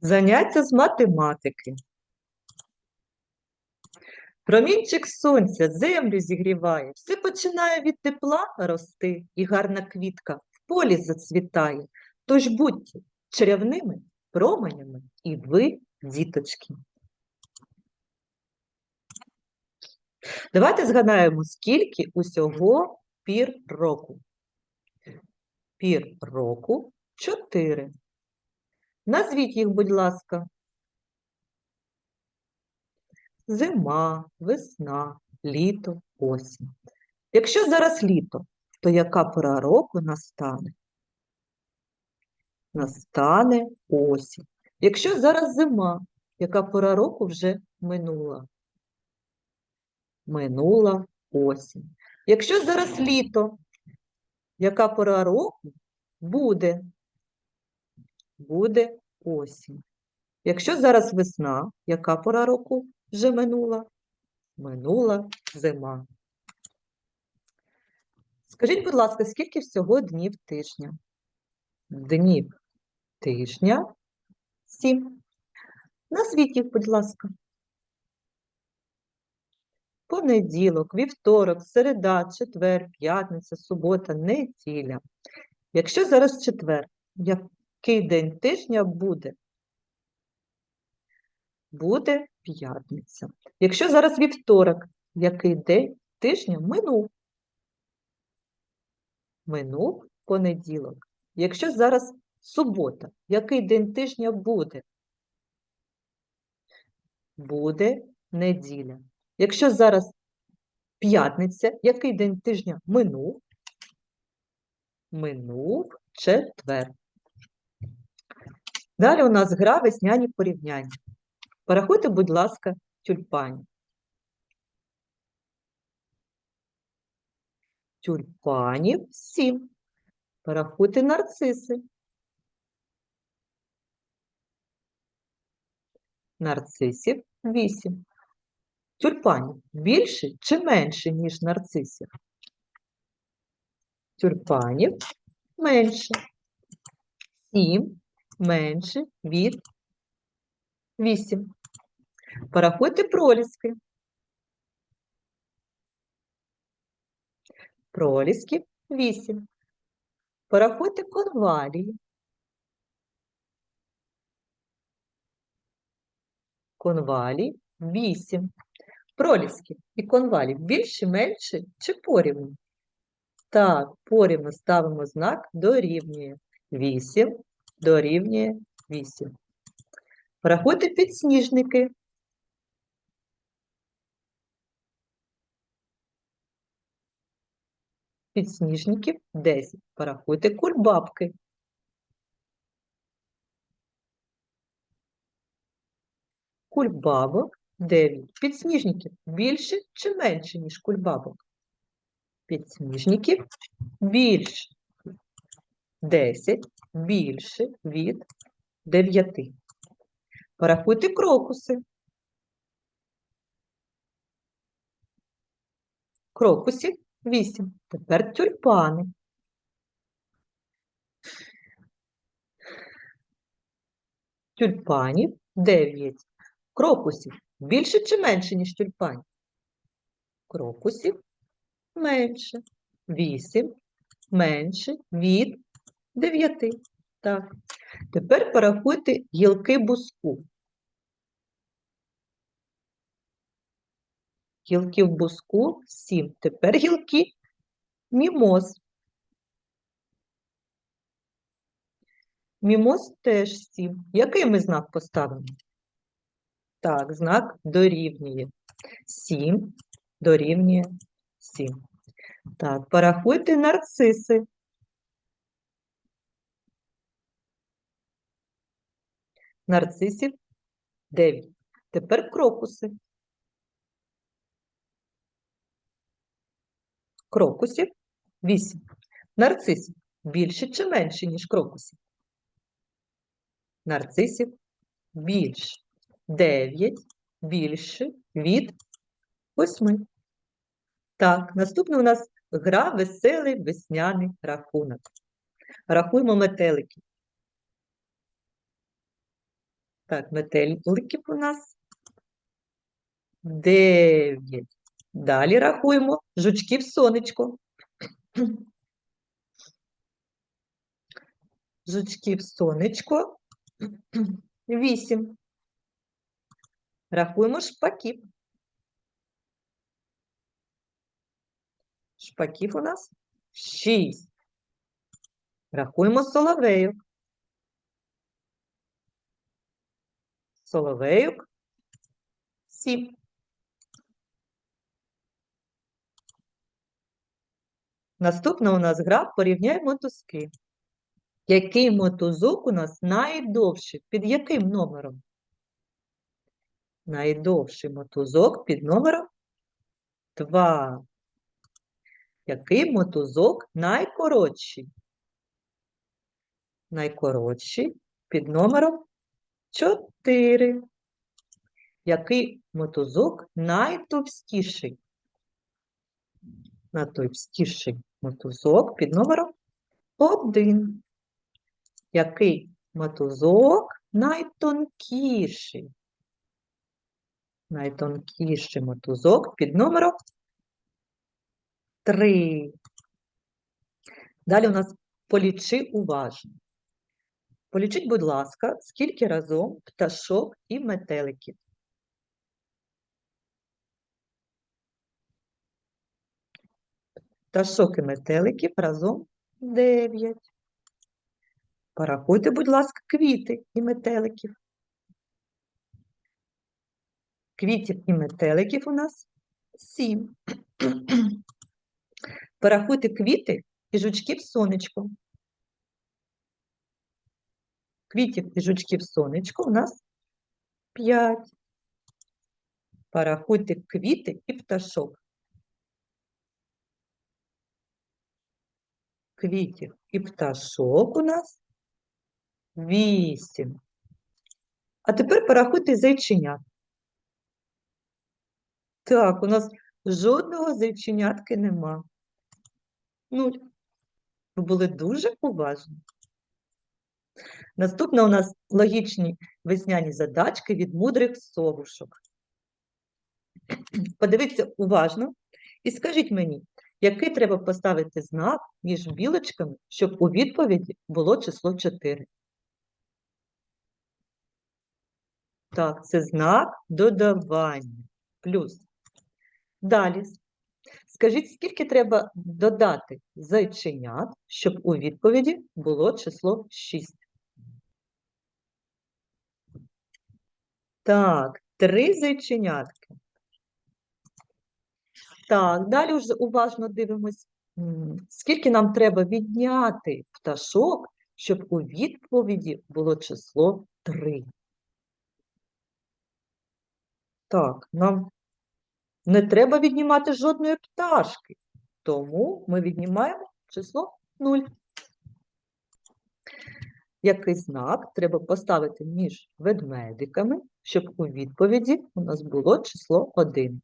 Заняття з математики. Промінчик сонця землю зігріває, все починає від тепла рости, і гарна квітка в полі зацвітає. Тож будьте чарівними променями і ви, діточки. Давайте згадаємо, скільки усього пір року. Пір року чотири. Назвіть їх, будь ласка. Зима, весна, літо, осінь. Якщо зараз літо, то яка пора року настане? Настане осінь. Якщо зараз зима, яка пора року вже минула? Минула осінь. Якщо зараз літо, яка пора року буде? Буде осінь. Якщо зараз весна, яка пора року вже минула? Минула зима. Скажіть, будь ласка, скільки всього днів тижня? Днів тижня сім. Назвіть будь ласка. Понеділок, вівторок, середа, четвер, п'ятниця, субота, неділя. Якщо зараз четвер, який день тижня буде? Буде п'ятниця. Якщо зараз вівторок, який день тижня минув? Минув понеділок. Якщо зараз субота, який день тижня буде? Буде неділя. Якщо зараз п'ятниця, який день тижня минув? Минув четвер. Далі у нас гра весняні порівняння. Порахуйте, будь ласка, тюльпанів. Тюльпанів сім. Порахуйте нарциси. Нарцисів вісім. Тюльпанів більше чи менше, ніж нарцисів? Тюльпанів менше. Сім менше від вісім. Порахуйте проліски. Пролісків вісім. Порахуйте конвалії. Конвалій вісім. Пролісків і конвалів більше, менше чи порівну? Так, порівну ставимо знак дорівнює. 8 дорівнює 8. Порахуйте підсніжники. Підсніжників 10. Порахуйте кульбабки. Кульбабок 9. Підсніжників більше чи менше, ніж кульбабок? Підсніжників більше. 10 більше від 9. Порахуйте крокуси. Крокусів 8. Тепер тюльпани. Тюльпанів 9. Крокусів більше чи менше, ніж тюльпанів? Крокусів менше. 8 менше від 9. Так. Тепер порахуйте гілки буску. Гілки в буску 7. Тепер гілки мімоз. Мімоз теж 7. Який ми знак поставимо? Так, знак дорівнює. 7 дорівнює 7. Так, порахуйте нарциси. Нарцисів 9. Тепер крокуси. Крокусів 8. Нарцисів більше чи менше, ніж крокусів? Нарцисів більше. 9 більше від 8. Так, наступне у нас гра веселий весняний рахунок. Рахуємо метелики. Так, метеликів у нас дев'ять. Далі рахуємо жучків сонечко. Жучків сонечко вісім. Рахуємо шпаків. Шпаків у нас шість. Рахуємо соловейок. Соловейок сім. Наступна у нас гра порівняй мотузки. Який мотузок у нас найдовший? Під яким номером? Найдовший мотузок під номером 2. Який мотузок найкоротший? Найкоротший під номером 4. Який мотузок найтовстіший? Найтовстіший мотузок під номером 1. Який мотузок найтонкіший? Найтонкіший мотузок під номером 3. Далі у нас полічи уважно. Полічіть, будь ласка, скільки разом пташок і метеликів. Пташок і метеликів разом 9. Порахуйте, будь ласка, квіти і метеликів. Квітів і метеликів у нас 7. Порахуйте квіти і жучків сонечко. Квітів і жучків сонечко у нас 5. Порахуйте квіти і пташок. Квітів і пташок у нас 8. А тепер порахуйте зайченят. Так, у нас жодного зайченятки нема. Нуль. Ви були дуже уважні. Наступна у нас логічні весняні задачки від мудрих совушок. Подивіться уважно і скажіть мені, який треба поставити знак між білочками, щоб у відповіді було число 4? Так, це знак додавання. Плюс. Далі. Скажіть, скільки треба додати зайченят, щоб у відповіді було число 6? Так, три зайченятки. Так, далі вже уважно дивимось, скільки нам треба відняти пташок, щоб у відповіді було число 3. Так, нам не треба віднімати жодної пташки, тому ми віднімаємо число 0. Який знак треба поставити між ведмедиками, щоб у відповіді у нас було число 1?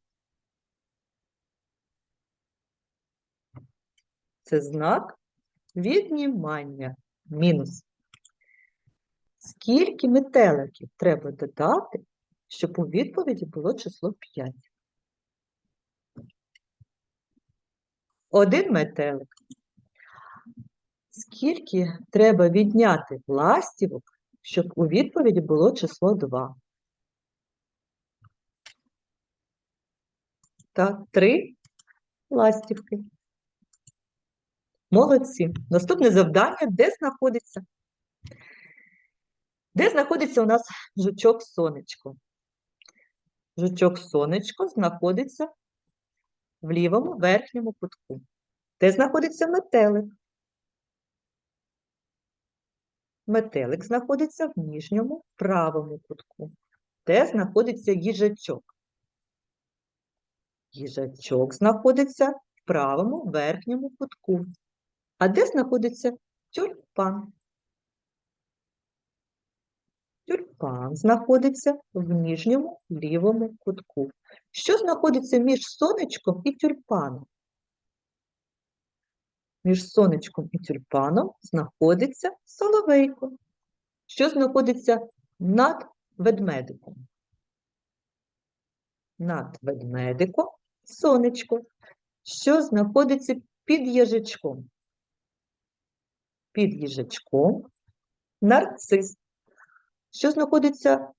Це знак віднімання мінус. Скільки метеликів треба додати, щоб у відповіді було число 5? Один метелик. Скільки треба відняти ластівок, щоб у відповіді було число 2? Так, три ластівки. Молодці. Наступне завдання, де знаходиться? Де знаходиться у нас жучок сонечко? Жучок сонечко знаходиться в лівому верхньому кутку. Де знаходиться метелик? Метелик знаходиться в нижньому правому кутку. Де знаходиться їжачок? Їжачок знаходиться в правому верхньому кутку. А де знаходиться тюльпан? Тюльпан знаходиться в нижньому лівому кутку. Що знаходиться між сонечком і тюльпаном? Між сонечком і тюльпаном знаходиться соловейко. Що знаходиться над ведмедиком. Над ведмедиком сонечко, що знаходиться під їжачком. Під їжачком нарцис, що знаходиться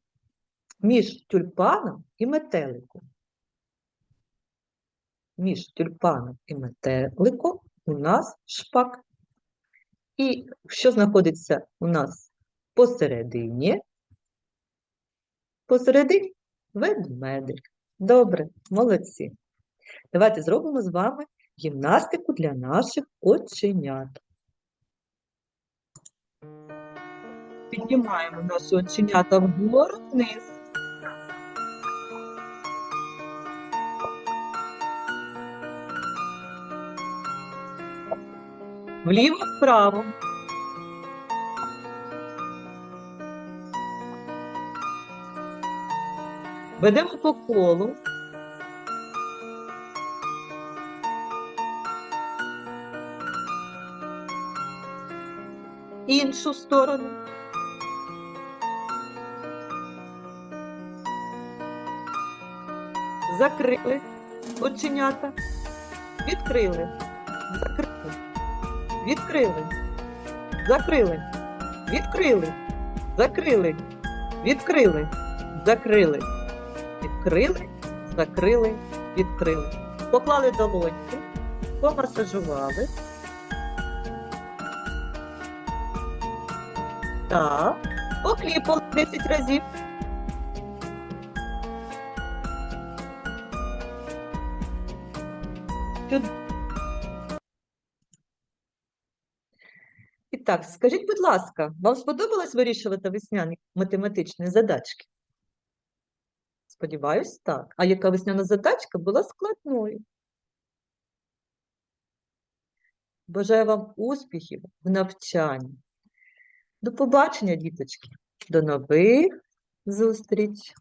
між тюльпаном і метеликом. Між тюльпаном і метеликом у нас шпак. І що знаходиться у нас посередині? Посередині ведмедик. Добре, молодці. Давайте зробимо з вами гімнастику для наших оченят. Піднімаємо наші оченята вгору вниз. Вліво вправо. Ведемо по колу. Іншу сторону. Закрили оченята. Відкрили. Закрили. Відкрили. Закрили. Відкрили. Закрили. Відкрили. Закрили. Відкрили. Закрили. Відкрили. Поклали долоньки. Помасажували. Так. Покліпали 10 разів. Чуд- так, скажіть, будь ласка, вам сподобалось вирішувати весняні математичні задачки? Сподіваюсь, так. А яка весняна задачка була складною? Бажаю вам успіхів в навчанні. До побачення, діточки. До нових зустріч!